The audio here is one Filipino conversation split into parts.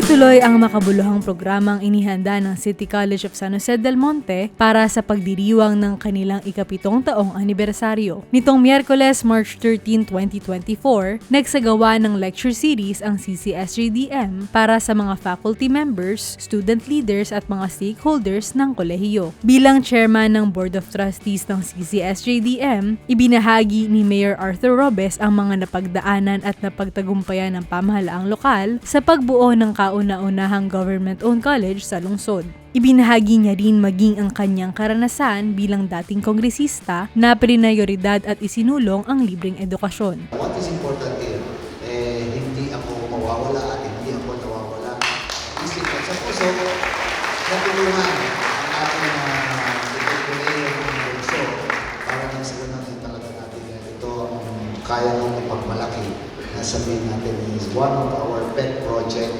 Tuloy-tuloy ang makabuluhang programang inihanda ng City College of San Jose del Monte para sa pagdiriwang ng kanilang ikapitong taong anibersaryo. Nitong Miyerkules, March 13, 2024, nagsagawa ng lecture series ang CCSJDM para sa mga faculty members, student leaders at mga stakeholders ng kolehiyo. Bilang chairman ng Board of Trustees ng CCSJDM, ibinahagi ni Mayor Arthur Robes ang mga napagdaanan at napagtagumpayan ng pamahalaang lokal sa pagbuo ng kauna-unahang government-owned college sa lungsod. Ibinahagi niya rin maging ang kanyang karanasan bilang dating kongresista na prinayoridad at isinulong ang libreng edukasyon. What is important here, eh, hindi ako mawawala at hindi ako nawawala. Isip at sa puso, natulungan ang ating kaya mong ipagmalaki na sabihin natin is one of our pet project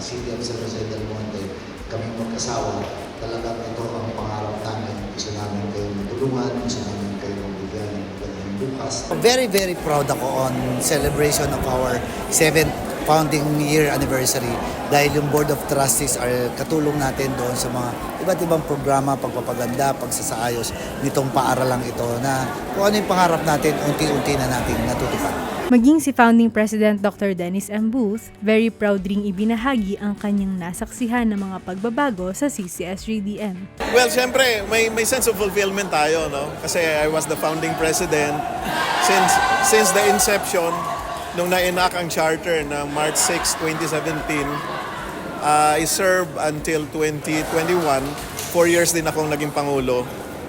city of San Jose del Monte. Kaming mag-asawa, talagang ito ang pangarap namin. Gusto namin kayo matulungan, gusto namin kayo mabigyan ng magandang bukas. Very, very proud ako on celebration of our 7th founding year anniversary dahil yung Board of Trustees are katulong natin doon sa mga iba't ibang programa, pagpapaganda, pagsasaayos nitong paaralang ito na kung ano yung pangarap natin, unti-unti na natin natutupad. Maging si founding president Dr. Dennis M. Booth, very proud ring ibinahagi ang kanyang nasaksihan ng mga pagbabago sa CCSJDM. Well, syempre, may, may sense of fulfillment tayo, no? Kasi I was the founding president since since the inception nung na-enact ang charter na March 6, 2017. uh, I served until 2021. Four years din akong naging Pangulo.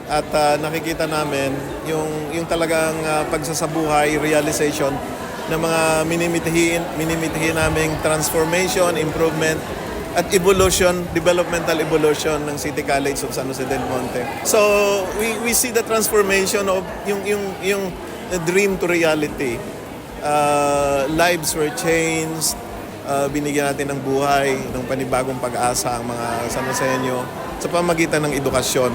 At uh, nakikita namin yung, yung talagang uh, pagsasabuhay, realization ng mga minimitihin, minimitihin naming transformation, improvement, at evolution, developmental evolution ng City College of San Jose del Monte. So, we, we see the transformation of yung, yung, yung dream to reality. Uh, lives were changed, uh, binigyan natin ng buhay, ng panibagong pag-asa ang mga San Joseño sa pamagitan ng edukasyon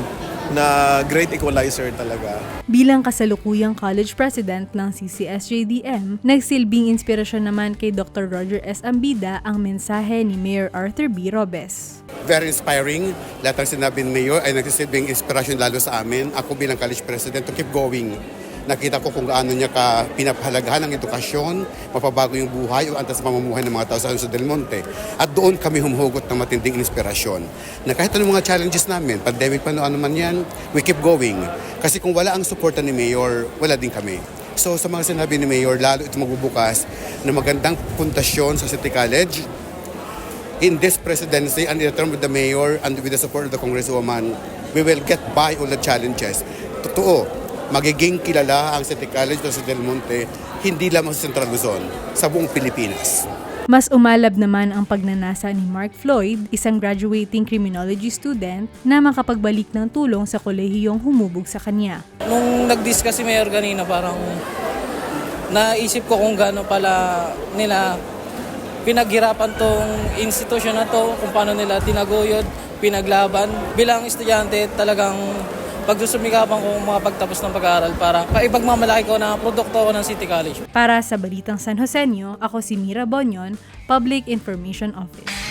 na great equalizer talaga. Bilang kasalukuyang college president ng CCSJDM, nagsilbing inspirasyon naman kay Dr. Roger S. Ambida ang mensahe ni Mayor Arthur B. Robes. very inspiring. Lahat ng sinabi ni Mayor ay nagsisilbing inspirasyon lalo sa amin. Ako bilang college president to keep going. Nakita ko kung gaano niya ka pinapahalagahan ng edukasyon, mapabago yung buhay o antas mamumuhay ng mga tao sa Jose del Monte. At doon kami humuhugot ng matinding inspirasyon. Na kahit anong mga challenges namin, pandemic pa no ano man yan, we keep going. Kasi kung wala ang suporta ni Mayor, wala din kami. So sa mga sinabi ni Mayor, lalo ito magbubukas na magandang puntasyon sa City College, in this presidency and in the term of the mayor and with the support of the congresswoman, we will get by all the challenges. Totoo, magiging kilala ang City College ng Del Monte hindi lamang sa Central Luzon, sa buong Pilipinas. Mas umalab naman ang pagnanasa ni Mark Floyd, isang graduating criminology student na makapagbalik ng tulong sa kolehiyong humubog sa kanya. Nung nag-discuss si Mayor kanina, parang naisip ko kung gaano pala nila pinaghirapan tong institusyon na to, kung paano nila tinaguyod, pinaglaban. Bilang estudyante, talagang pagsusumikapan ko makapagtapos ng pag-aaral para paipagmamalaki ko na produkto ko ng City College. Para sa Balitang San Joseño, ako si Mira Bonyon, Public Information Office.